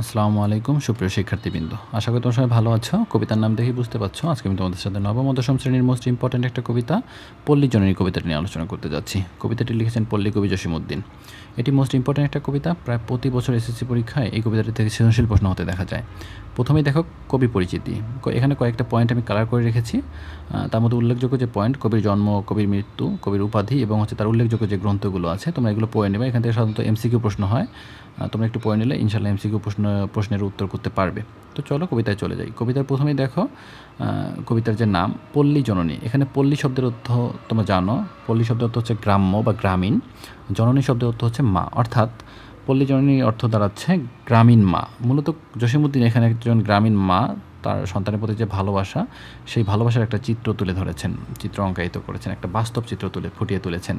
আসসালামু আলাইকুম, সুপ্রিয় শিক্ষার্থীবৃন্দ। আশা করি তোমার সবাই ভালো আছো। কবিতার নাম দেখেই বুঝতে পারছ, আজকে আমি তোমাদের সাথে নবম দশম শ্রেণির মোস্ট ইম্পর্ট্যান্ট একটা কবিতা, পল্লী জননী কবিতাটি নিয়ে আলোচনা করতে যাচ্ছি। কবিতাটি লিখেছেন পল্লী কবি জসিমউদ্দিন। এটি মোস্ট ইম্পর্ট্যান্ট একটা কবিতা, প্রায় প্রতি বছর এসএসসি পরীক্ষায় এই কবিতাটি থেকে সৃজনশীল প্রশ্ন হতে দেখা যায়। প্রথমেই দেখো, কবি পরিচিতি। এখানে কয়েকটা পয়েন্ট আমি কালার করে রেখেছি। তার মধ্যে উল্লেখযোগ্য যে পয়েন্ট কবির জন্ম, কবির মৃত্যু, কবির উপাধি এবং হচ্ছে তার উল্লেখযোগ্য যে গ্রন্থগুলো আছে, তোমরা এগুলো পড়ে নেবে। এখান থেকে সাধারণত এমসিকিউ প্রশ্ন হয়। তোমরা একটু পড়ে নিলে ইনশাল্লাহ এমসিকিউ প্রশ্ন, প্রশ্নের উত্তর করতে পারবে। তো চলো কবিতায় চলে যাই। কবিতার প্রথমেই দেখো কবিতার যে নাম, পল্লী জননী। এখানে পল্লী শব্দের অর্থ তোমরা জানো। পল্লী শব্দের অর্থ হচ্ছে গ্রাম্য বা গ্রামীণ। জননী শব্দের অর্থ হচ্ছে মা। অর্থাৎ পল্লী জননীর অর্থ দাঁড়াচ্ছে গ্রামীণ মা। মূলত জসিমুদ্দিন এখানে একজন গ্রামীণ মা, তার সন্তানের প্রতি যে ভালোবাসা, সেই ভালোবাসার একটা চিত্র তুলে ধরেছেন, চিত্র অঙ্কায়িত করেছেন, একটা বাস্তব চিত্র তুলে, ফুটিয়ে তুলেছেন।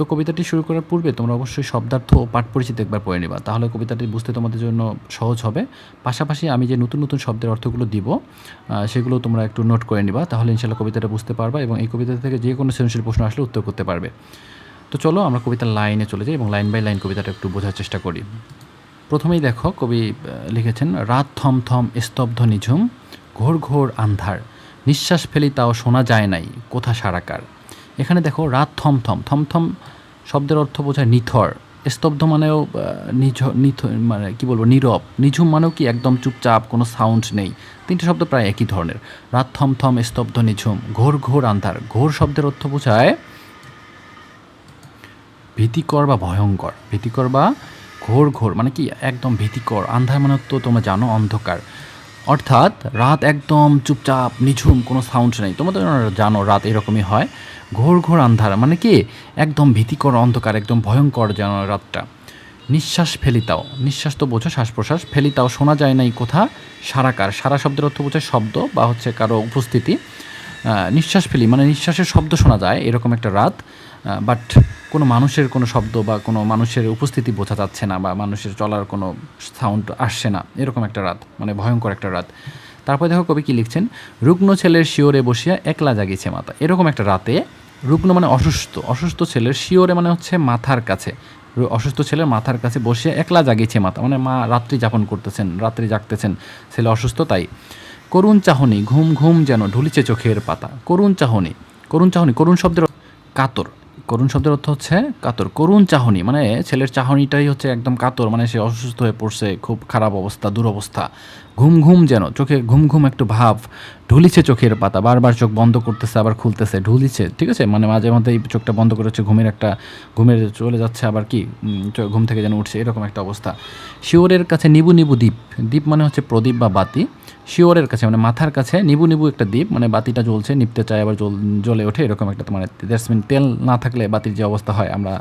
তো কবিতাটি শুরু করার পূর্বে তোমরা অবশ্যই শব্দার্থ ও পাঠ পরিচিতি একবার পড়ে নেবা। তাহলে কবিতাটি বুঝতে তোমাদের জন্য সহজ হবে। পাশাপাশি আমি যে নতুন নতুন শব্দের অর্থগুলো দিব সেগুলো তোমরা একটু নোট করে নিবা, তাহলে ইনশাল্লাহ কবিতাটা বুঝতে পারবা এবং এই কবিতা থেকে যে কোনো সৃজনশীল প্রশ্ন আসলে উত্তর করতে পারবে। তো চলো আমরা কবিতার লাইনে চলে যাই এবং লাইন বাই লাইন কবিতাটা একটু বোঝার চেষ্টা করি। প্রথমেই দেখো, কবি লিখেছেন, রাত থম থম স্তব্ধ নিঝুম, ঘোর ঘোর আন্ধার, নিঃশ্বাস ফেলি তাও শোনা যায় নাই, কোথা সারাকার? এখানে দেখো রাত থম থম থম থম শব্দের অর্থ বোঝায় নিথর। স্তব্ধ মানেও নিঝ, নিথ মানে কি বলব, নীরব। নিঝুম মানেও কি একদম চুপচাপ, কোনো সাউন্ড নেই। তিনটে শব্দ প্রায় একই ধরনের। রাত থম থম, স্তব্ধ, নিঝুম, ঘোর ঘোর আন্ধার। ঘোর শব্দের অর্থ বোঝায় ভীতিকর বা ভয়ঙ্কর। ভীতিকর বা ঘোর ঘোর মানে কি? একদম ভীতিকর। আন্ধার মানে তো তোমরা জানো, অন্ধকার। অর্থাৎ রাত একদম চুপচাপ, নিঝুম, কোনো সাউন্ড নেই। তোমরা তো জানো রাত এরকমই হয়। ঘোর ঘোর আন্ধার মানে কি? একদম ভীতিকর অন্ধকার, একদম ভয়ঙ্কর যেন রাতটা। নিঃশ্বাস ফেলিতাও নিঃশ্বাস তো বোঝো, শ্বাস প্রশ্বাস ফেলিতাও শোনা যায় নাই কোথা। সারাকার। সারা শব্দের অর্থ বোঝায় শব্দ বা হচ্ছে কারও উপস্থিতি। নিঃশ্বাস ফেলি মানে নিঃশ্বাসের শব্দ শোনা যায় এরকম একটা রাত। বাট কোনো মানুষের কোনো শব্দ বা কোনো মানুষের উপস্থিতি বোঝা যাচ্ছে না বা মানুষের চলার কোনো সাউন্ড আসছে না। এরকম একটা রাত মানে ভয়ঙ্কর একটা রাত। তারপরে দেখো কবি কি লিখছেন? রুগ্ন ছেলের শিওরে বসিয়া একলা জাগিছে মাতা এরকম একটা রাতে রুগ্ন মানে অসুস্থ। অসুস্থ ছেলের শিওরে মানে হচ্ছে মাথার কাছে। অসুস্থ ছেলের মাথার কাছে বসিয়া একলা জাগিয়েছে মাতা মানে মা রাত্রি যাপন করতেছেন, রাত্রি জাগতেছেন। ছেলে অসুস্থ তাই। করুণ চাহনি, ঘুম ঘুম যেন ঢুলিছে চোখের পাতা। করুণ চাহনি করুণ চাহনি, করুণ শব্দের কাতর। করুণ শব্দের অর্থ হচ্ছে কাতর। করুণ চাহনি মানে ছেলের চাহনিটাই হচ্ছে একদম কাতর মানে সে অসুস্থ হয়ে পড়ছে, খুব খারাপ অবস্থা, দুরবস্থা। ঘুম ঘুম যেন, চোখে ঘুম ঘুম একটু ভাব, ঢুলিছে চোখের পাতা, বারবার চোখ বন্ধ করতেছে, আবার খুলতেছে, ঢুলিছে, ঠিক আছে? মানে মাঝে মধ্যে এই চোখটা বন্ধ করেছে ঘুমের একটা, ঘুমের চলে যাচ্ছে, আবার কি ঘুম থেকে যেন উঠছে, এরকম একটা অবস্থা। শিওরের কাছে নিবু নিবু দ্বীপ দ্বীপ মানে হচ্ছে প্রদীপ বা বাতি। শিওরের কাছে মানে মাথার কাছে নিবু নিবু একটা দ্বীপ মানে বাতিটা জ্বলছে, নিপতে চায়, আবার জ্বলে ওঠে, এরকম একটা মানে দ্যাটস মিন তেল না থাকলে বাতির যে অবস্থা হয়, আমরা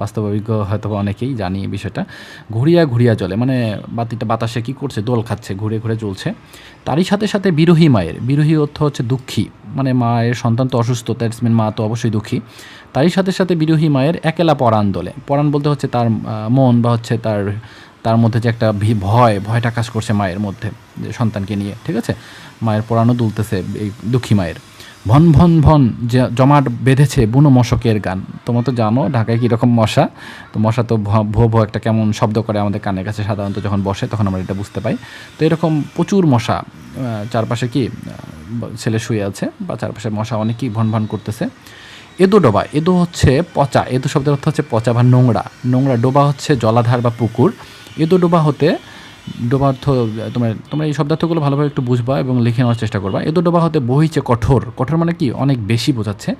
বাস্তব অভিজ্ঞ হয়তো অনেকেই জানি বিষয়টা। ঘুরিয়া ঘুরিয়া চলে মানে বাতিটা, বাতাসে কি করছে? দোল খাচ্ছে, ঘুরে ঘুরে চলছে। তারই সাথে সাথে বিরোহী মায়ের, বিরোহী অর্থ হচ্ছে দুঃখী। মানে মায়ের সন্তান তো অসুস্থ দ্যাটস মিন মা তো অবশ্যই দুঃখী। তারই সাথে সাথে বিরোহী মায়ের একেলা পরাণ দোলে পরাণ বলতে হচ্ছে তার মন বা হচ্ছে তার তার মধ্যে যে একটা ভয়, ভয়টা কাজ করছে মায়ের মধ্যে, যে সন্তানকে নিয়ে, ঠিক আছে? মায়ের পরাণও দুলতেছে এই দুঃখী মায়ের। ভন ভন ভন জমাট বেঁধেছে বুনো মশকের গান। তোমরা তো জানো ঢাকায় কীরকম মশা। তো মশা তো ভ- ভো ভো একটা কেমন শব্দ করে আমাদের কানের কাছে সাধারণত যখন বসে তখন আমরা এটা বুঝতে পাই। তো এরকম প্রচুর মশা চারপাশে কি ছেলে শুয়ে আছে বা চারপাশে মশা অনেকই ভন ভন করতেছে। এদো ডোবা, এদো হচ্ছে পচা, এদো শব্দের অর্থ হচ্ছে পচা বা নোংরা। নোংরা ডোবা হচ্ছে জলাধার বা পুকুর। এদো ডোবা হতে ডোবা তোমার, তোমরা তোমরা এই শব্দার্থগুলো ভালোভাবে একটু বুঝবা এবং লিখে নেওয়ার চেষ্টা করবা। এদো ডোবা হতে বহিছে কঠোর। কঠোর মানে কি? অনেক বেশি বোঝাচ্ছে।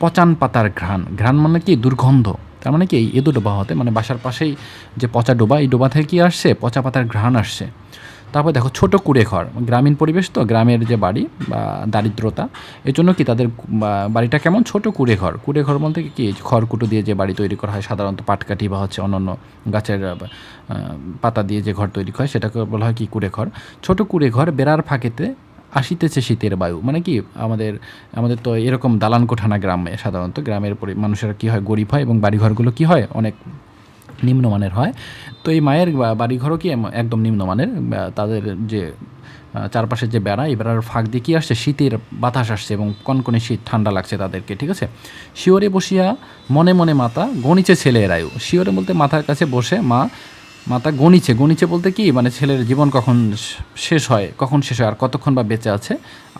পচান পাতার ঘ্রাণ। ঘ্রাণ মানে কি? দুর্গন্ধ। তার মানে কি? এই এদো ডোবা হতে মানে বাসার পাশেই যে পচা ডোবা, এই ডোবা থেকে কি আসছে? পচা পাতার ঘ্রাণ আসছে। তারপর দেখো ছোট কুড়ে ঘর, গ্রামীণ পরিবেশ তো, গ্রামের যে বাড়ি বা দারিদ্রতা, এর জন্য কি তাদের বাড়িটা কেমন? ছোট কুড়ে ঘর। কুড়ে ঘর বলতে কি খড়কুটো দিয়ে যে বাড়ি তৈরি করা হয়, সাধারণত পাটকাঠি বা হচ্ছে অন্যান্য গাছের পাতা দিয়ে যে ঘর তৈরি হয়, সেটাকে বলা হয় কি কুড়ে ঘর। ছোট কুড়ে ঘর বেড়ার ফাঁকেতে আসিতেছে শীতের বায়ু। মানে কি, আমাদের আমাদের তো এরকম দালান কোঠানা গ্রামে সাধারণত, গ্রামের পরি, মানুষেরা কী হয়, গরিব হয় এবং বাড়িঘরগুলো কী হয়, অনেক নিম্নমানের হয়। তো এই মায়ের বাড়িঘরও কি একদম নিম্নমানের তাদের যে চারপাশে যে বেড়া, এই বেড়ার ফাঁক দিয়ে কী আসছে? শীতের বাতাস আসছে এবং কনকনে শীত, ঠান্ডা লাগছে তাদেরকে, ঠিক আছে? শিওরে বসিয়া মনে মনে মাতা গণিচে ছেলে এরায়ু শিওরে বলতে মাথার কাছে বসে মা মাতা গণিছে গণিছে বলতে কি মানে ছেলের জীবন কখন শেষ হয়, কখন শেষ হয় আর কতক্ষণ বা বেঁচে আছে,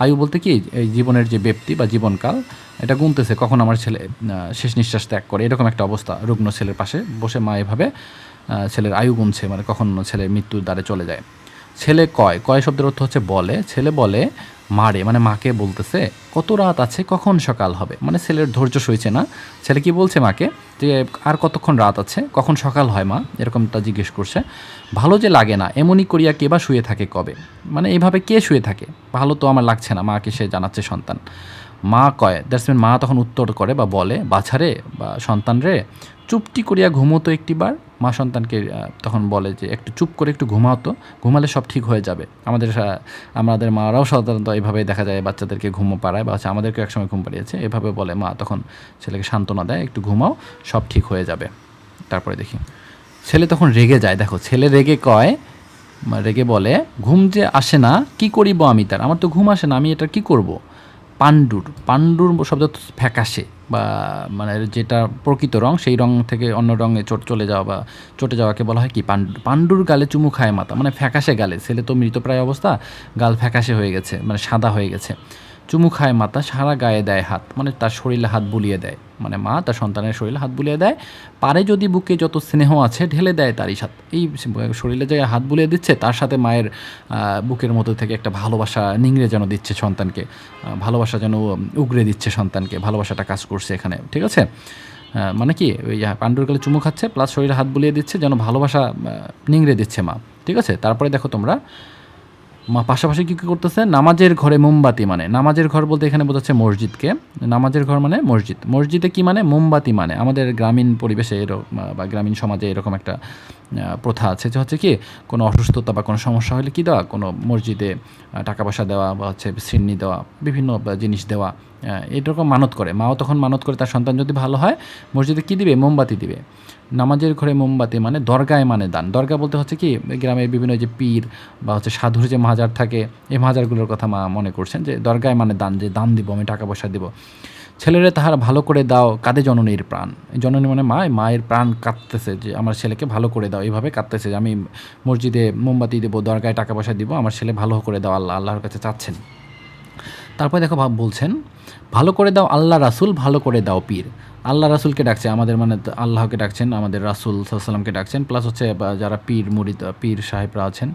আয়ু বলতে কি, এই জীবনের যে ব্যক্তি বা জীবনকাল, এটা গুনতেছে কখন আমার ছেলে শেষ নিঃশ্বাস ত্যাগ করে, এরকম একটা অবস্থা রুগ্ন ছেলের পাশে বসে মা এভাবে ছেলের আয়ু গুনছে মানে কখন ছেলে মৃত্যুর দ্বারে চলে যায়। ছেলে কয়? কয় শব্দের অর্থ হচ্ছে বলে। ছেলে বলে, মারে। মানে মাকে বলতেছে, কত রাত আছে? কখন সকাল হবে? মানে ছেলের ধৈর্য সইছে না। ছেলে কি বলছে মাকে? যে, আর কতক্ষণ রাত আছে? কখন সকাল হয় মা? এরকমটা জিজ্ঞেস করছে। ভালো যে লাগে না, এমনই করিয়া কে বা শুয়ে থাকে কবে? মানে এভাবে কে শুয়ে থাকে? ভালো তো আমার লাগছে না, মাকে সে জানাচ্ছে সন্তান। মা কয়, দ্যাটস মিন মা তখন উত্তর করে বা বলে, বাছারে বা সন্তান রে চুপটি করিয়া ঘুমোতো একটিবার মা সন্তানকে তখন বলে যে, একটু চুপ করে একটু ঘুমাতো ঘুমালে সব ঠিক হয়ে যাবে। আমাদের আমাদের মারাও সাধারণত এইভাবে দেখা যায়, বাচ্চাদেরকে ঘুমো পাড়ায় বা হচ্ছে আমাদেরকে একসময় ঘুম পাড়িয়েছে। এভাবে বলে মা তখন ছেলেকে সান্ত্বনা দেয়, একটু ঘুমাও, সব ঠিক হয়ে যাবে। তারপরে দেখি, ছেলে তখন রেগে যায়। দেখো, ছেলে রেগে কয় রেগে বলে, ঘুম যে আসে না, কি করিব আমি তার? আমার তো ঘুম আসে না, আমি এটা কি করব? পাণ্ডুর পাণ্ডুর শব্দ ফ্যাকাশে বা মানে যেটা প্রকৃত রং, সেই রং থেকে অন্য রঙে চট, চলে যাওয়া বা চটে যাওয়াকে বলা হয় কি? পাণ্ডু, পাণ্ডুর গালে চুমু খায় মাথা মানে ফ্যাকাশে গালে। ছেলে তো মৃতপ্রায় অবস্থা, গাল ফ্যাকাশে হয়ে গেছে মানে সাদা হয়ে গেছে। চুমু খায় মাতা সারা গায়ে দেয় হাত। মানে তার শরীরে হাত বুলিয়ে দেয়। মানে মা তার সন্তানের শরীরে হাত বুলিয়ে দেয়। পারে যদি বুকে যত স্নেহ আছে ঢেলে দেয় তারই সাথে। এই শরীরে যে হাত বুলিয়ে দিচ্ছে, তার সাথে মায়ের বুকের মতো থেকে একটা ভালোবাসা নিংড়ে যেন দিচ্ছে সন্তানকে। ভালোবাসা যেন উগরে দিচ্ছে সন্তানকে। ভালোবাসাটা কাজ করছে এখানে। ঠিক আছে? মানে কি? ওই পাণ্ডুর কালে চুমু খাচ্ছে, প্লাস শরীরে হাত বুলিয়ে দিচ্ছে, যেন ভালোবাসা নিংড়ে দিচ্ছে মা। ঠিক আছে? তারপরে দেখো তোমরা মা পাশাপাশি কী কী করতেছে? নামাজের ঘরে মোমবাতি মানে। নামাজের ঘর বলতে এখানে বোঝাচ্ছে মসজিদকে। নামাজের ঘর মানে মসজিদ। মসজিদে কি মানে? মোমবাতি মানে। আমাদের গ্রামীণ পরিবেশে এরকম বা গ্রামীণ সমাজে এরকম একটা প্রথা আছে যে হচ্ছে কি, কোনো অসুস্থতা বা কোনো সমস্যা হলে কি দেওয়া? কোনো মসজিদে টাকা পয়সা দেওয়া বা হচ্ছে সিন্নি দেওয়া, বিভিন্ন জিনিস দেওয়া এরকম মানত করে। মাও তখন মানত করে তার সন্তান যদি ভালো হয়, মসজিদে কি দিবে? মোমবাতি দিবে। নামাজের ঘরে মোমবাতি মানে দরগায় মানে দান। দরগা বলতে হচ্ছে কি, গ্রামের বিভিন্ন যে পীর বা হচ্ছে সাধুর যে মাজার থাকে, এই মাজারগুলোর কথা মা মনে করছেন যে দরগায় মানে দান, যে দান দিব, আমি টাকা পয়সা দিব। ছেলেরা তাহার ভালো করে দাও, কাঁদে জননীর প্রাণ। জননী মানে মা মায়ের প্রাণ কাঁদতেছে যে আমার ছেলেকে ভালো করে দাও, এইভাবে কাঁদতেছে যে আমি মসজিদে মোমবাতি দেবো, দরগায় টাকা পয়সা দিব, আমার ছেলে ভালো করে দাও, আল্লাহ, আল্লাহর কাছে চাচ্ছেন। তারপরে দেখো বলছেন, ভালো করে দাও আল্লাহ রাসুল, ভালো করে দাও পীর। আল্লাহ রাসুলকে ডাকছে, আমাদের মানে আল্লাহকে ডাকছেন, আমাদের রাসুল সাল্লামকে ডাকছেন প্লাস হচ্ছে যারা পীর, মুরিদ পীর সাহেবরা আছেন,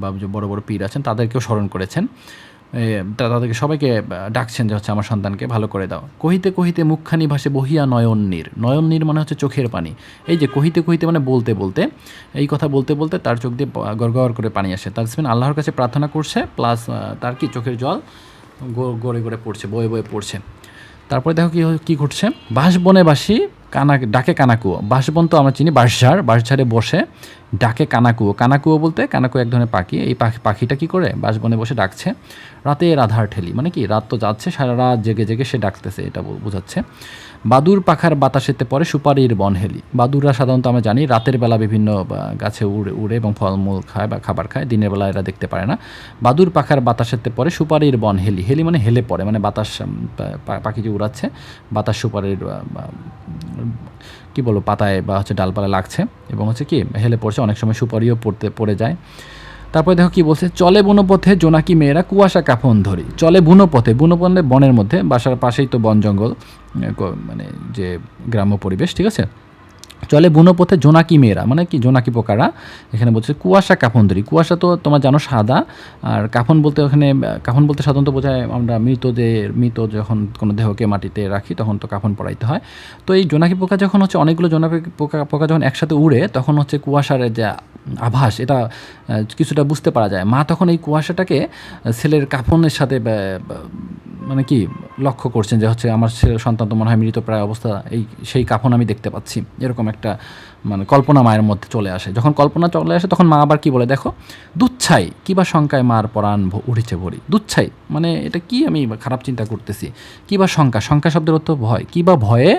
বা যে বড় বড় পীর আছেন, তাদেরকেও স্মরণ করেছেন। তাদেরকে সবাইকে ডাকছেন যে হচ্ছে, আমার সন্তানকে ভালো করে দাও। কহিতে কহিতে মুখখানি ভাসে বহিয়া নয়ন নীর নয়ন নীর মানে হচ্ছে চোখের পানি। এই যে কহিতে কহিতে মানে বলতে বলতে, এই কথা বলতে বলতে তার চোখ দিয়ে গড়গড় করে পানি আসে। তার আল্লাহর কাছে প্রার্থনা করছে প্লাস তার কি? চোখের জল। গড়ে গড়ে পড়ছে, বয়ে বয়ে পড়ছে। তারপরে দেখো কি কি ঘটছে? বাঁশবনে বাসি কানা ডাকে কানাকুয়ো। বাঁশবন তো আমরা চিনি বাঁশঝাড়। বাঁশঝাড়ে বসে ডাকে কানাকুয়ো। কানাকুয়ো বলতে কানাকুয়ো এক ধরনের পাখি। এই পাখি পাখিটা কী করে? বাঁশবনে বসে ডাকছে। রাতে আধার ঠেলি। মানে কি? রাত তো যাচ্ছে, সারা রাত জেগে জেগে সে ডাকতেছে, এটা বোঝাচ্ছে। বাদুর পাখার বাতাসেতে পরে সুপারির বনহেলি। বাদুররা সাধারণত আমরা জানি রাতের বেলা বিভিন্ন গাছে উড়ে উড়ে এবং ফলমূল খায় বা খাবার খায়, দিনের বেলা এরা দেখতে পারে না। বাদুর পাখার বাতাসেতে পরে সুপারির বন হেলি হেলি মানে হেলে পড়ে মানে বাতাস পাখি যে উড়াচ্ছে, বাতাস সুপারির কি বলব, পাতায় বা হচ্ছে ডালপালা লাগছে এবং হচ্ছে কি হেলে পড়ছে, অনেক সময় সুপারিও পড়তে, পড়ে যায়। তারপরে দেখো কি বলছে, চলে বনপথে জোনাকি মেয়েরা কুয়াশা কাফন ধরি। চলে বুনোপথে বুনোপথে, বনের মধ্যে, বাসার পাশেই তো বন জঙ্গল মানে যে গ্রাম্য পরিবেশ, ঠিক আছে? চলে বুনোপথে জোনাকি মেয়েরা মানে কি জোনাকি পোকারা, এখানে বলছে কুয়াশা কাফন ধরি কুয়াশা তো তোমার জানো সাদা, আর কাফন বলতে ওখানে, কাফন বলতে সাধারণত বোঝায় আমরা মৃতদের, মৃত যখন কোনো দেহকে মাটিতে রাখি, তখন তো কাফন পড়াইতে হয়। তো এই জোনাকি পোকা যখন হচ্ছে অনেকগুলো জোনাকি পোকা পোকা যখন একসাথে উড়ে, তখন হচ্ছে কুয়াশার যে আভাস, এটা কিছুটা বুঝতে পারা যায়। মা তখন এই কুয়াশাটাকে ছেলের কাফনের সাথে মানে কি, লক্ষ্য করছেন যে হচ্ছে আমার সন্তান তো মনে হয় মৃত প্রায় অবস্থা, এই সেই কাফন আমি দেখতে পাচ্ছি। এরকম একটা মানে কল্পনা মায়ের মধ্যে চলে আসে। যখন কল্পনা চলে আসে, তখন মা আবার কি বলে, দেখো, দুচ্ছাই কিবা শঙ্কায় মার পরাণ উঠেছে ভরি। দুচ্ছাই মানে এটা কি আমি খারাপ চিন্তা করতেছি? কিবা শঙ্কা? শঙ্কা শব্দের অর্থ ভয়। কিবা ভয়ে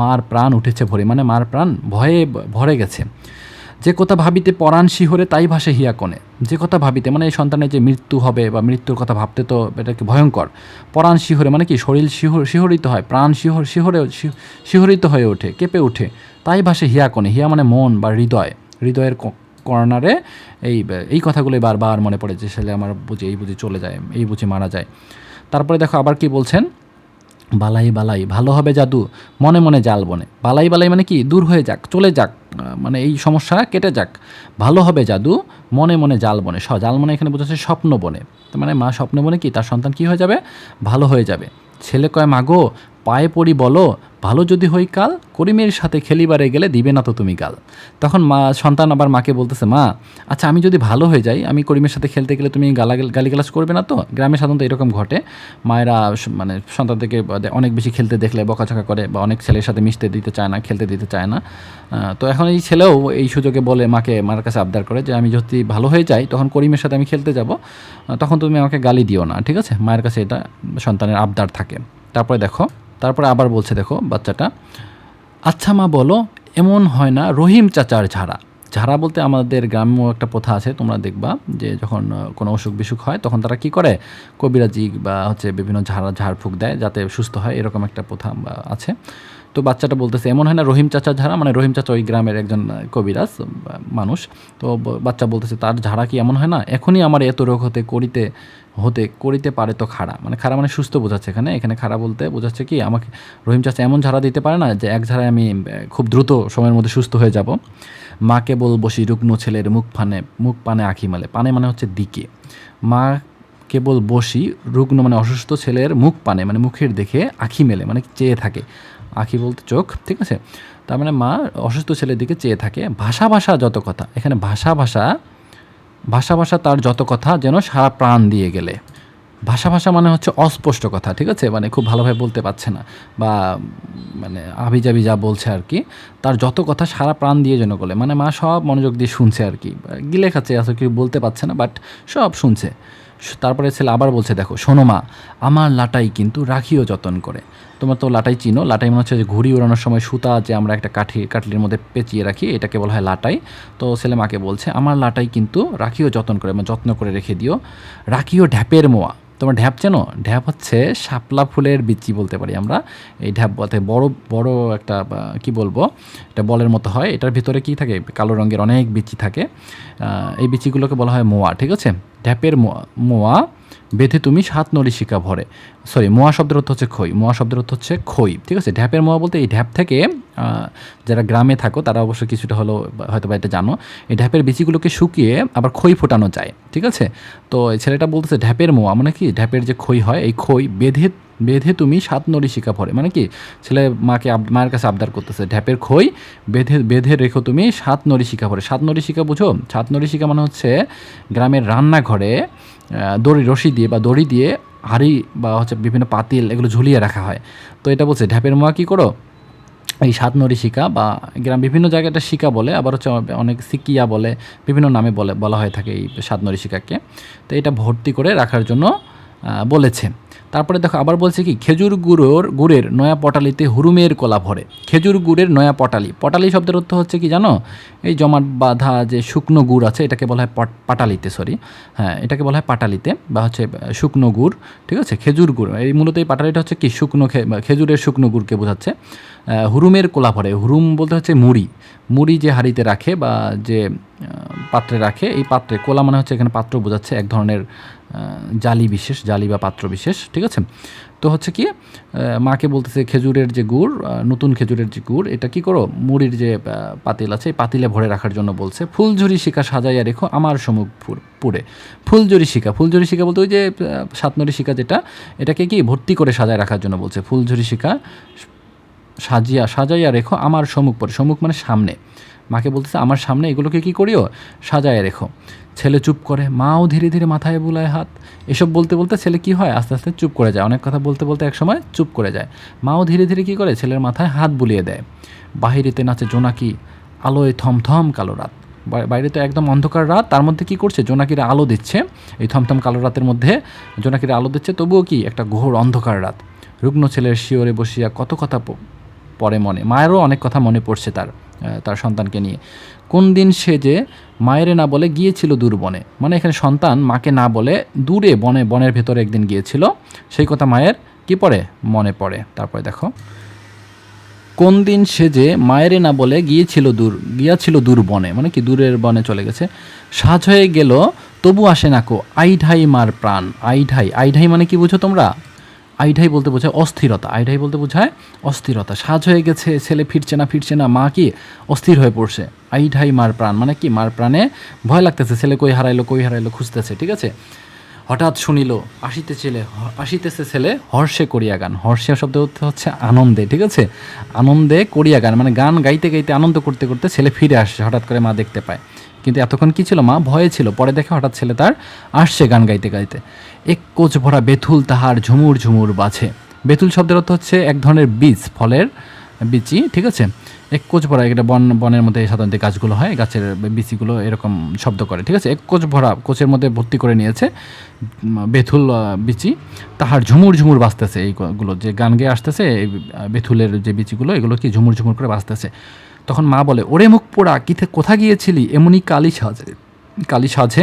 মার প্রাণ উঠেছে ভরি মানে মার প্রাণ ভয়ে, ভরে গেছে। যে কথা ভাবিতে পরাণ শিহরে, তাই ভাসে হিয়া কোণে। যে কথা ভাবিতে মানে এই সন্তানের যে মৃত্যু হবে বা মৃত্যুর কথা ভাবতে তো এটা কি ভয়ঙ্কর। পরাণ শিহরে মানে কি? শরীর শিহর শিহরিত হয়, প্রাণ শিহর শিহরে শিহরিত হয়ে ওঠে, কেঁপে ওঠে। তাই ভাসে হিয়া কোণে। হিয়া মানে মন বা হৃদয়। হৃদয়ের কর্নারে এই এই কথাগুলোই বারবার মনে পড়ে যে ছেলে আমার বুঝি এই বুঝি চলে যায়, এই বুঝি মারা যায়। তারপরে দেখো আবার কি বলছেন? বালাই বালাই, ভালো হবে জাদু, মনে মনে জাল বনে। বালাই বালাই মানে কি? দূর হয়ে যাক, চলে যাক মানে এই সমস্যা কেটে যাক। ভালো হবে জাদু, মনে মনে জাল বনে। স, জাল মনে এখানে বোঝাচ্ছে স্বপ্ন বনে। মানে মা স্বপ্ন বনে কি? তার সন্তান কি হয়ে যাবে? ভালো হয়ে যাবে। ছেলে কয় মাগো পায়ে পড়ি বলো, ভালো যদি হই কাল, করিমের সাথে খেলিবারে গেলে দিবে না তো তুমি গাল তখন মা, সন্তান আবার মাকে বলতেছে, মা আচ্ছা আমি যদি ভালো হয়ে যাই, আমি করিমের সাথে খেলতে গেলে তুমি গালা গালিগালাজ করবে না তো? গ্রামে সাধারণত এরকম ঘটে। মায়েরা মানে সন্তানদেরকে অনেক বেশি খেলতে দেখলে, বকাঝকা করে বা অনেক ছেলের সাথে মিশতে দিতে চায় না, খেলতে দিতে চায় না। তো এখন এই ছেলেও এই সুযোগে বলে মাকে, মার কাছে আবদার করে যে, আমি যদি ভালো হয়ে যাই, তখন করিমের সাথে আমি খেলতে যাব। তখন তুমি আমাকে গালি দিও না, ঠিক আছে? মায়ের কাছে এটা সন্তানের আবদার থাকে। তারপরে দেখো তারপরে আবার বলছে, দেখো বাচ্চাটা আচ্ছা মা, বলো, এমন হয় না, রহিম চাচার ঝাড়া। ঝাড়া বলতে আমাদের গ্রাম্য একটা প্রথা আছে, তোমরা দেখবা, যে যখন কোনো অসুখ বিসুখ হয়, তখন তারা কি করে? কবিরাজি বা হচ্ছে বিভিন্ন ঝাড়া, ঝাড়ফুঁক দেয়, যাতে সুস্থ হয়, এরকম একটা প্রথা আছে। তো বাচ্চাটা বলতেছে, এমন হয় না রহিম চাচার ঝাড়া? মানে রহিম চাচা ওই গ্রামের একজন কবিরাজ মানুষ। তো বাচ্চা বলতেছে, তার ঝাড়া কি এমন হয় না? এখনই আমার এত রোগ হতে, করিতে হতে, করিতে পারে তো খাড়া। মানে খাড়া মানে সুস্থ বোঝাচ্ছে এখানে। এখানে খাড়া বলতে বোঝাচ্ছে কি, আমাকে, রহিম চাচা এমন ঝাড়া দিতে পারে না যে এক ঝাড়ায় আমি খুব দ্রুত সময়ের মধ্যে সুস্থ হয়ে যাব। মাকে বল বসি রুগ্ন ছেলের মুখ পানে মুখ পানে আঁখি মালে। পানে মানে হচ্ছে দিকে। মা কেবল বসি রুগ্ন মানে অসুস্থ ছেলের মুখ পানে মানে মুখের দেখে আঁখি মেলে মানে চেয়ে থাকে। আঁখি বলতে চোখ, ঠিক আছে? তার মানে মা অসুস্থ ছেলের দিকে চেয়ে থাকে, ভাষা ভাষা যত কথা। এখানে ভাষা ভাষা ভাষা ভাষা তার যত কথা যেন সারা প্রাণ দিয়ে গেলে। ভাষা ভাষা মানে হচ্ছে অস্পষ্ট কথা, ঠিক আছে? মানে খুব ভালোভাবে বলতে পারছে না বা মানে আবিজাবি যা বলছে আর কি, তার যত কথা সারা প্রাণ দিয়ে যেন বলে। মানে মা সব মনোযোগ দিয়ে শুনছে আর কি। গিলে খাচ্ছে, আসলে কিছু বলতে পারছে না, বাট সব শুনছে। তারপরে ছেলে আবার বলছে, দেখো, শোনো মা, আমার লাটাই কিন্তু রাখিও যতন করে। তোমরা তো লাটাই চিনো। লাটাই মনে হচ্ছে যে ঘুড়ি উড়ানোর সময় সুতা যে আমরা একটা কাঠি কাটলির মধ্যে পেঁচিয়ে রাখি, এটাকে বলা হয় লাটাই। তো ছেলে মাকে বলছে, আমার লাটাই কিন্তু রাখিও যত্ন করে মানে যত্ন করে রেখে দিও। রাখিও ঢ্যাপের মোয়া। তোমার ঢ্যাপ চেনো? ঢ্যাপ হচ্ছে শাপলা ফুলের বিচি বলতে পারি আমরা। এই ঢ্যাপ বলতে বড় বড় একটা কি বলব? এটা বলের মতো হয়। এটার ভিতরে কি থাকে? কালো রঙের অনেক বিচি থাকে। এই বিচিগুলোকে বলা হয় মোয়া, ঠিক আছে? ঢ্যাপের মোয়া বেঁধে তুমি সাত নড়ি শিকা ভরে। সরি মোয়া শব্দের অর্থ হচ্ছে খই। মোয়া শব্দের অর্থ হচ্ছে খই। ঠিক আছে? ঢ্যাপের মোয়া বলতে এই ঢ্যাপ থেকে যারা গ্রামে থাকো, তারা অবশ্য কিছুটা হলো হয়তো বা এটা জানো। এই ঢ্যাপের বিচিগুলোকে শুকিয়ে আবার খই ফোটানো যায়। ঠিক আছে? তো ছেলেটা বলতেছে, ঢ্যাপের মোয়া? মানে কি? ঢ্যাপের যে খই হয়, এই খই বেঁধে বেঁধে তুমি সাত নড়ি শিকা ভরে। মানে কি? ছেলে মাকে মায়ের কাছে আবদার করতেছে, ঢ্যাপের খই বেঁধে বেঁধে রেখো তুমি সাত নড়ি শিকা ভরে। সাত নড়ি শিকা বুঝো? সাত নড়ি শিকা মানে হচ্ছে গ্রামের রান্নাঘরে দড়ি রশি দিয়ে বা দড়ি দিয়ে হাড়ি বা হচ্ছে বিভিন্ন পাতিল এগুলো ঝুলিয়ে রাখা হয়। তো এটা বলছে, ঢ্যাপের মোয়া কী করো? এই সাতনড়ি শিকা বা গ্রাম বিভিন্ন জায়গায় এটা শিকা বলে, আবার হচ্ছে অনেক সিকিয়া বলে, বিভিন্ন নামে বলে, বলা হয়ে থাকে এই সাতনড়ি শিকাকে। তো এটা ভর্তি করে রাখার জন্য বলেছে। তারপরে দেখো, আবার বলছে কি, খেজুর গুড়োর, গুড়ের নয়া পটালিতে হুরুমের কলা ভরে। খেজুর গুড়ের নয়া পটালি। পটালি শব্দের অর্থ হচ্ছে কি জানো? এই জমাট বাঁধা যে শুকনো গুড় আছে, এটাকে বলা হয় পট- পাটালিতে সরি হ্যাঁ এটাকে বলা হয় পাটালিতে বা হচ্ছে শুকনো গুড়, ঠিক আছে? খেজুর গুড়। এই মূলত এই পাটালিটা হচ্ছে কি, শুকনো খেজুরের শুকনো গুড়কে বোঝাচ্ছে। হুরুমের কোলা ভরে। হুরুম বলতে হচ্ছে মুড়ি। মুড়ি যে হাঁড়িতে রাখে বা যে পাত্রে রাখে, এই পাত্রে, কোলা মানে হচ্ছে এখানে পাত্র বোঝাচ্ছে এক ধরনের জালি বিশেষ, জালি বা পাত্র বিশেষ, ঠিক আছে? তো হচ্ছে কি মাকে বলতেছে খেজুরের যে গুড় নতুন খেজুরের যে গুড়, এটা কি করো? মুড়ির যে পাতিল আছে, এই পাতিলে ভরে রাখার জন্য বলছে, ফুলঝুরি শিকা সাজাইয়া রেখো আমার সম্মুখ পুর- ফুলঝুরি শিকা ফুলঝুরি শিকা বলতে ওই যে সাতনরি শিকা যেটা, এটাকে কি ভর্তি করে সাজায় রাখার জন্য বলছে। ফুলঝুরি শিকা সাজিয়া, সাজাইয়া রেখো আমার সম্মুখ পরে। সম্মুখ মানে সামনে। মাকে বলতেছে, আমার সামনে এগুলোকে কি করিও? সাজায় রেখো। ছেলে চুপ করে, মাও ধীরে ধীরে মাথায় বুলায় হাত। এসব বলতে বলতে ছেলে কি হয়? আস্তে আস্তে চুপ করে যায়। অনেক কথা বলতে বলতে একসময় চুপ করে যায়। মাও ধীরে ধীরে কি করে? ছেলের মাথায় হাত বুলিয়ে দেয়। বাহিরেতে নাচে জোনাকি, আলোয় থমথম কালো রাত। বাইরে তো একদম অন্ধকার রাত। তার মধ্যে কি করছে? জোনাকিরা আলো দিচ্ছে। এই থমথম কালো রাতের মধ্যে জোনাকিরা আলো দিচ্ছে। তবুও কি? একটা ঘোর অন্ধকার রাত। রুগ্ন ছেলের শিওরে বসিয়া কত কথা পরে মনে। মায়েরও অনেক কথা মনে পড়ছে তার তার সন্তানকে নিয়ে। কোন দিন সে যে মায়েরে না বলে গিয়েছিল দূর বনে মানে এখানে সন্তান মাকে না বলে দূরে বনে, বনের ভেতরে একদিন গিয়েছিল, সেই কথা মায়ের কি পড়ে? মনে পড়ে। তারপরে দেখো। কোন দিন সেজে মায়েরে না বলে গিয়েছিল দূর, গিয়াছিল দূর বনে মানে কি দূরের বনে চলে গেছে, সাজ হয়ে গেল, তবু আসে না কো, আইঢাই মার প্রাণ, আইঢাই আইঢাই মানে কি বুঝো তোমরা? আইঢাই বলতে বোঝায় অস্থিরতা। আইঢাই বলতে বোঝায় অস্থিরতা। সাজ হয়ে গেছে, ছেলে ফিরছে না ফিরছে না, মা কি অস্থির হয়ে পড়ছে। আইঢাই মার প্রাণ। মানে কি? মার প্রাণে ভয় লাগতেছে। ছেলে কই হারাইলো কই হারাইলো খুঁজতেছে, ঠিক আছে? হঠাৎ শুনিল, আসিতে ছেলে, আসিতেছে ছেলে হর্ষে করিয়া গান। হর্ষে শব্দ হচ্ছে আনন্দে, ঠিক আছে? আনন্দে করিয়া গান। মানে গান গাইতে গাইতে আনন্দ করতে করতে ছেলে ফিরে আসছে হঠাৎ করে মা দেখতে পায়। কিন্তু এতক্ষণ কী ছিল মা? ভয়ে ছিল। পরে দেখে হঠাৎ ছেলে তার আসছে গান গাইতে গাইতে। এক কোচ ভরা বেথুল তাহার ঝুমুর ঝুমুর বাছে। বেতুল শব্দের অর্থ হচ্ছে এক ধরনের বীজ, ফলের বিচি, ঠিক আছে? এক কোচ ভরা এটা বন, বনের মধ্যে সাধারণত গাছগুলো হয়, গাছের বিচিগুলো এরকম শব্দ করে, ঠিক আছে? এক কোচ ভরা কোচের মধ্যে ভর্তি করে নিয়েছে বেথুল বিচি। তাহার ঝুমুর ঝুমুর বাজতেছে এইগুলো, যে গান গেয়ে আসতেছে, এই বেথুলের যে বিচিগুলো, এগুলো কি ঝুমুর ঝুমুর করে বাজতেছে? তখন মা বলে, ওরে মুখ পোড়া কিথে কোথা গিয়েছিলি? এমনই কালি সাজে কালি সাজে।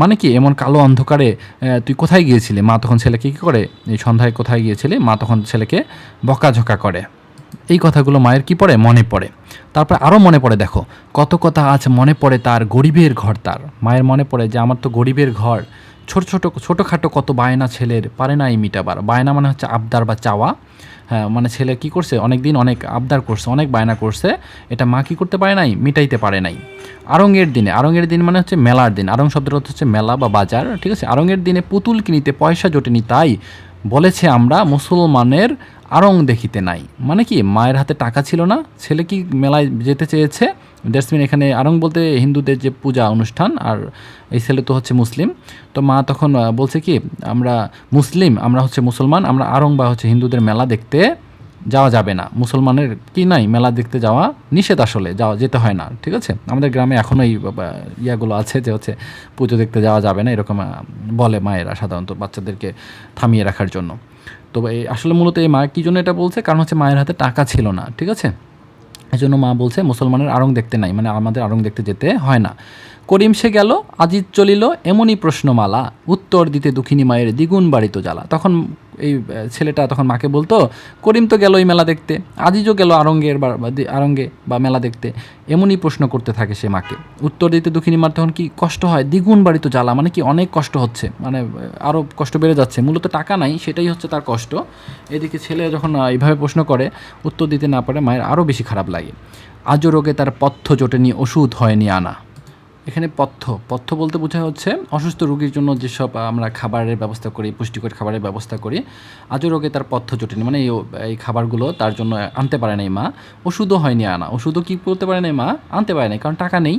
মানে কি, এমন কালো অন্ধকারে তুই কোথায় গিয়েছিলি? মা তখন ছেলেকে কী করে, এই সন্ধ্যায় কোথায় গিয়েছিলি? মা তখন ছেলেকে বকাঝকা করে। এই কথাগুলো মায়ের কি পড়ে? মনে পড়ে। তারপর আরও মনে পড়ে, দেখো, কত কথা আজ মনে পড়ে তার গরিবের ঘর তার। মায়ের মনে পড়ে যে আমার তো গরিবের ঘর। ছোট ছোট, ছোটোখাটো কত বায়না ছেলের, পারে না এই মিটাবার। বায়না মানে হচ্ছে আবদার বা চাওয়া। হ্যাঁ মানে ছেলে কি করছে? অনেক দিন অনেক আবদার করছে, অনেক বায়না করছে। এটা মা কি করতে পারে নাই? মিটাইতে পারে নাই। আরঙের দিনে, আরঙের দিন মানে হচ্ছে মেলার দিন। আরং শব্দের অর্থ হচ্ছে মেলা বা বাজার, ঠিক আছে? আরঙের দিনে পুতুল কিনিতে পয়সা জোটেনি, তাই বলেছে আমরা মুসলমানের আরং দেখিতে নাই। মানে কি, মায়ের হাতে টাকা ছিল না? ছেলে কি মেলায় যেতে চেয়েছে? দ্যাটস এখানে আরং বলতে হিন্দুদের যে পূজা অনুষ্ঠান, আর এই ছেলে তো হচ্ছে মুসলিম। তো মা তখন বলছে কি, আমরা মুসলিম, আমরা হচ্ছে মুসলমান, আমরা আরং বা হচ্ছে হিন্দুদের মেলা দেখতে যাওয়া যাবে না। মুসলমানের কি নাই, মেলা দেখতে যাওয়া নিষেধ আসলে, যাওয়া যেতে হয় না। ঠিক আছে? আমাদের গ্রামে এখনও এই ইয়াগুলো আছে যে হচ্ছে পুজো দেখতে যাওয়া যাবে না, এরকম বলে মায়েরা সাধারণত বাচ্চাদেরকে থামিয়ে রাখার জন্য। তো আসলে মূলত এই মা কী জন্য এটা বলছে? কারণ হচ্ছে মায়ের হাতে টাকা ছিল না, ঠিক আছে? এই জন্য মা বলছে, মুসলমানের আড়ং দেখতে নাই। মানে আমাদের আড়ং দেখতে যেতে হয় না। করিম সে গেল, আজিজ চলিল, এমনই প্রশ্নমালা, উত্তর দিতে দুঃখিনী মায়ের দ্বিগুণ বাড়িত জ্বালা। তখন এই ছেলেটা তখন মাকে বলতো, করিম তো গেল এই মেলা দেখতে, আজিজও গেল আরঙ্গের বা আরঙ্গে বা মেলা দেখতে। এমনই প্রশ্ন করতে থাকে সে মাকে। উত্তর দিতে দুঃখিনী মার তখন কি কষ্ট হয়? দ্বিগুণ বাড়িত জ্বালা মানে কি অনেক কষ্ট হচ্ছে মানে আরও কষ্ট বেড়ে যাচ্ছে। মূলত টাকা নাই, সেটাই হচ্ছে তার কষ্ট। এদিকে ছেলে যখন এইভাবে প্রশ্ন করে, উত্তর দিতে না পারে, মায়ের আরও বেশি খারাপ লাগে। আজও রোগে তার পথ্য জোটেনি, ওষুধ হয়নি আনা। এখানে পথ্য। পথ্য বলতে বোঝা হচ্ছে অসুস্থ রোগীর জন্য যেসব আমরা খাবারের ব্যবস্থা করি, পুষ্টিকর খাবারের ব্যবস্থা করি, আজও রোগে তার পথ্য জটেনি মানে এই এই খাবারগুলো তার জন্য আনতে পারে নাই মা। ওষুধও হয়নি আনা। ওষুধও কী করতে পারে নাই মা? আনতে পারে নাই, কারণ টাকা নেই।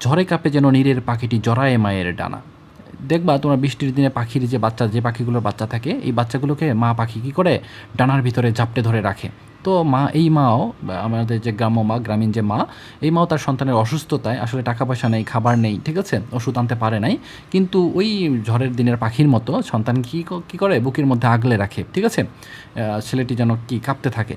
ঝড়ে কাপে যেন নীরের পাখিটি জড়ায় মায়ের ডানা। দেখবা তোমরা বৃষ্টির দিনে পাখির যে বাচ্চা, যে পাখিগুলোর বাচ্চা থাকে, এই বাচ্চাগুলোকে মা পাখি কী করে? ডানার ভিতরে জাপটে ধরে রাখে। তো মা, এই মাও আমাদের যে গ্রাম্য মা, গ্রামীণ যে মা, এই মাও তার সন্তানের অসুস্থতায় আসলে টাকা পয়সা নেই, খাবার নেই, ঠিক আছে? ওষুধ আনতে পারে নাই। কিন্তু ওই ঝড়ের দিনের পাখির মতো সন্তান কী ক- করে? বুকের মধ্যে আগলে রাখে, ঠিক আছে? ছেলেটি যেন কি কাঁপতে থাকে,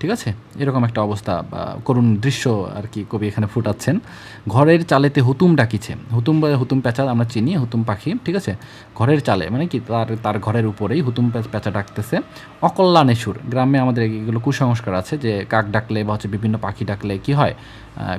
ঠিক আছে? এরকম একটা অবস্থা করুণ দৃশ্য আর কি কবি এখানে ফুটাচ্ছেন। ঘরের চালেতে হুতুম ডাকিছে। হুতুম হুতুম পেঁচা আমরা চিনি, হুতুম পাখি, ঠিক আছে? ঘরের চালে মানে কি? তার তার ঘরের উপরেই হুতুম পেঁচা ডাকতেছে। অকল্যাণে সুর গ্রামে আমাদের এগুলো কুসংস্কার আছে যে, কাক ডাকলে বা হচ্ছে বিভিন্ন পাখি ডাকলে কি হয়?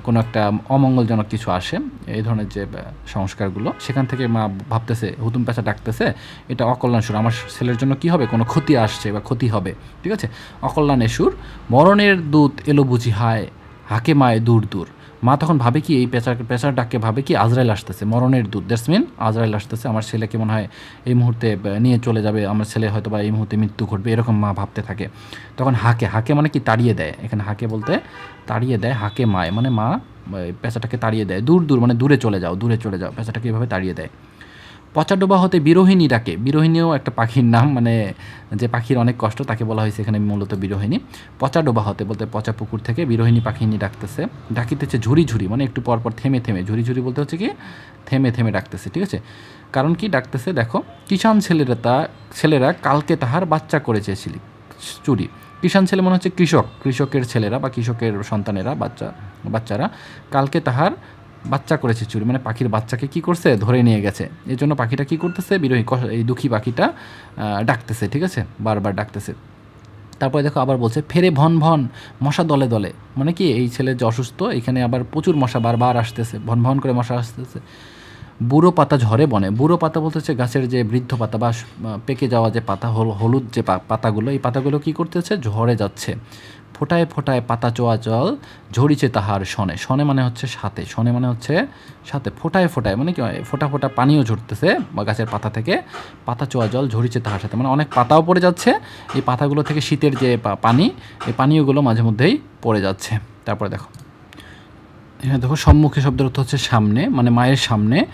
কোনো একটা অমঙ্গলজনক কিছু আসে, এই ধরনের যে সংস্কারগুলো, সেখান থেকে মা ভাবতেছে, হুতুম পেঁচা ডাকতেছে? এটা অকল্যাণ সুর আমার ছেলের জন্য কি হবে? কোনো ক্ষতি আসছে বা ক্ষতি হবে। ঠিক আছে? অকল্যাণে সুর মরণের দূত এলো বুঝি হায়, হাকে মায় দূর দূর। মা তখন ভাবে কি এই পেশার পেঁচার ডাককে ভাবে কি আজরাইল আসতেছে, মরণের দুধ দ্যাটস মিন আজরাইল আসতেছে, আমার ছেলেকে মনে হয় এই মুহূর্তে নিয়ে চলে যাবে, আমার ছেলে হয়তো বা এই মুহূর্তে মৃত্যু ঘটবে, এরকম মা ভাবতে থাকে। তখন হাকে হাকে মানে কি তাড়িয়ে দেয়? এখানে হাকে বলতে তাড়িয়ে দেয়, হাকে মায়। মানে মা পেশাটাকে তাড়িয়ে দেয়। দূর দূর মানে দূরে চলে যাও, দূরে চলে যাও পেশাটাকে এভাবে তাড়িয়ে দেয়। পচাডোবা হতে বিরোহিণী ডাকে। বিরোহিণীও একটা পাখির নাম মানে যে পাখির অনেক কষ্ট তাকে বলা হয়েছে এখানে মূলত বিরোহিণী। পচাডোবা হতে বলতে পচা পুকুর থেকে বিরোহিণী পাখিনী ডাকতেছে। ডাকিতেছে ঝুরি ঝুরি মানে একটু পর পর থেমে থেমে। ঝুরি ঝুরি বলতে হচ্ছে কি, থেমে থেমে ডাকতেছে, ঠিক আছে? কারণ কি ডাকতেছে, দেখো কিষান ছেলেরা তা, ছেলেরা কালকে তাহার বাচ্চা করে চেয়েছিলি চুরি। কিষান ছেলে মনে হচ্ছে কৃষক। কৃষকের ছেলেরা বা কৃষকের সন্তানেরা, বাচ্চা, বাচ্চারা, কালকে তাহার বাচ্চা করেছে চুরি মানে পাখির বাচ্চাকে কি করছে? ধরে নিয়ে গেছে। এই জন্য পাখিটা কি করতেছে? বিরোহী এই দুঃখী পাখিটা ডাকতেছে, ঠিক আছে? বারবার ডাকতেছে। তারপরে দেখো আবার বলছে, ফেরে ভন ভন, মশা দলে দলে। মানে কি, এই ছেলে যে অসুস্থ, এখানে আবার প্রচুর মশা বারবার আসতেছে, ভন ভন করে মশা আসতেছে। বুড়ো পাতা ঝরে বনে, বুড়ো পাতা বলতে হচ্ছে গাছের যে বৃদ্ধ পাতা বা পেকে যাওয়া যে পাতা, হল, হলুদ যে পাতাগুলো, এই পাতাগুলো কি করতেছে? ঝরে যাচ্ছে। ফোটায় ফোটায় পাতা চোয়া জল ঝরিছে তাহার শনে। শনে মানে হচ্ছে সাথে। শনে মানে হচ্ছে সাথে। ফোটায় ফোটায় মানে কি ফোটা ফোটা পানিও ঝরতেছে বা গাছের পাতা থেকে। পাতা চোয়া জল ঝরিছে তাহার সাথে। মানে অনেক পাতাও পড়ে যাচ্ছে। এই পাতাগুলো থেকে শীতের যে পানি, এই পানীয়গুলো মাঝে মধ্যেই পড়ে যাচ্ছে। তারপরে দেখো। এখানে দেখো সম্মুখে শব্দের অর্থ হচ্ছে সামনে। মানে মায়ের সামনে।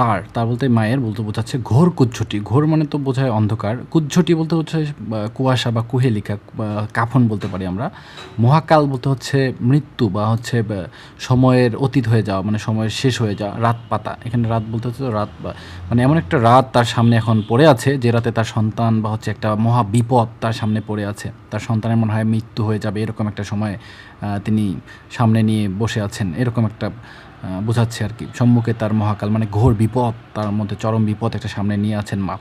তার তার বলতে মায়ের বলতে বোঝাচ্ছে ঘোর কুজ্ঝটি। ঘোর মানে তো বোঝায় অন্ধকার। কুজ্ঝটি বলতে হচ্ছে কুয়াশা বা কুহেলিকা কাফন বলতে পারি আমরা। মহাকাল বলতে হচ্ছে মৃত্যু বা হচ্ছে সময়ের অতীত হয়ে যাওয়া মানে সময়ের শেষ হয়ে যাওয়া, রাত পাতা। এখানে রাত বলতে হচ্ছে রাত মানে এমন একটা রাত তার সামনে এখন পড়ে আছে, যে রাতে তার সন্তান বা হচ্ছে একটা মহা বিপদ তার সামনে পড়ে আছে। তার সন্তানের মনে হয় মৃত্যু হয়ে যাবে, এরকম একটা সময় তিনি সামনে নিয়ে বসে আছেন। এরকম একটা বোঝাচ্ছে আর কি। সম্মুখে তার মহাকাল মানে ঘোর বিপদ, তার মধ্যে চরম বিপদ একটা সামনে নিয়ে আছেন মা।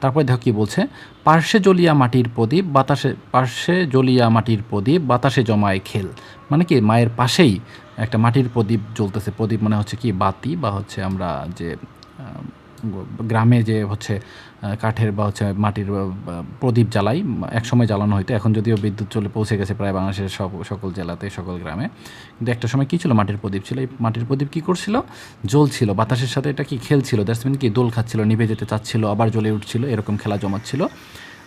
তারপরে দেখো কি বলছে, পার্শ্বে জ্বলিয়া মাটির প্রদীপ, বাতাসে, পার্শ্বে জ্বলিয়া মাটির প্রদীপ, বাতাসে জমায় খেল। মানে কি, মায়ের পাশেই একটা মাটির প্রদীপ জ্বলতেছে। প্রদীপ মানে হচ্ছে কি, বাতি বা হচ্ছে আমরা যে গ্রামে যে হচ্ছে কাঠের বা হচ্ছে মাটির প্রদীপ জ্বালাই এক সময় জ্বালানো হতো এখন যদিও বিদ্যুৎ চলে পৌঁছে গেছে প্রায় বাংলাদেশের সব, সকল জেলাতে, সকল গ্রামে। কিন্তু একটা সময় কী ছিল? মাটির প্রদীপ ছিল। এই মাটির প্রদীপ কী করছিল? জ্বলছিল। বাতাসের সাথে এটা কি খেলছিল? দ্যাটস মিন কি? দোল খাচ্ছিল, নিভে যেতে চাচ্ছিল, আবার জ্বলে উঠছিল, এরকম খেলা জমাচ্ছিল।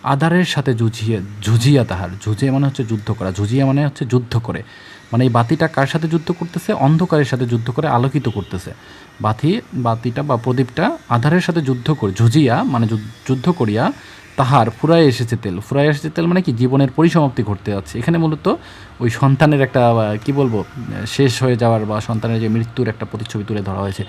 আধারের সাথে জুঝিয়ে ঝুঝিয়া তাহার ঝুঝিয়া মানে হচ্ছে যুদ্ধ করা ঝুঝিয়া মানে হচ্ছে যুদ্ধ করে। মানে এই বাতিটা কার সাথে যুদ্ধ করতেছে? অন্ধকারের সাথে যুদ্ধ করে আলোকিত করতেছে। বাতি, বাতিটা বা প্রদীপটা আধারের সাথে যুদ্ধ করে ঝুঁজিয়া মানে যুদ্ধ- করিয়া তাহার ফুরায় এসেছে তেল। ফুরায় এসেছে তেল মানে কি? জীবনের পরিসমাপ্তি ঘটতে যাচ্ছে। এখানে মূলত ওই সন্তানের একটা কি বলব, শেষ হয়ে যাওয়ার বা সন্তানের যে মৃত্যুর একটা প্রতিচ্ছবি তুলে ধরা হয়েছে।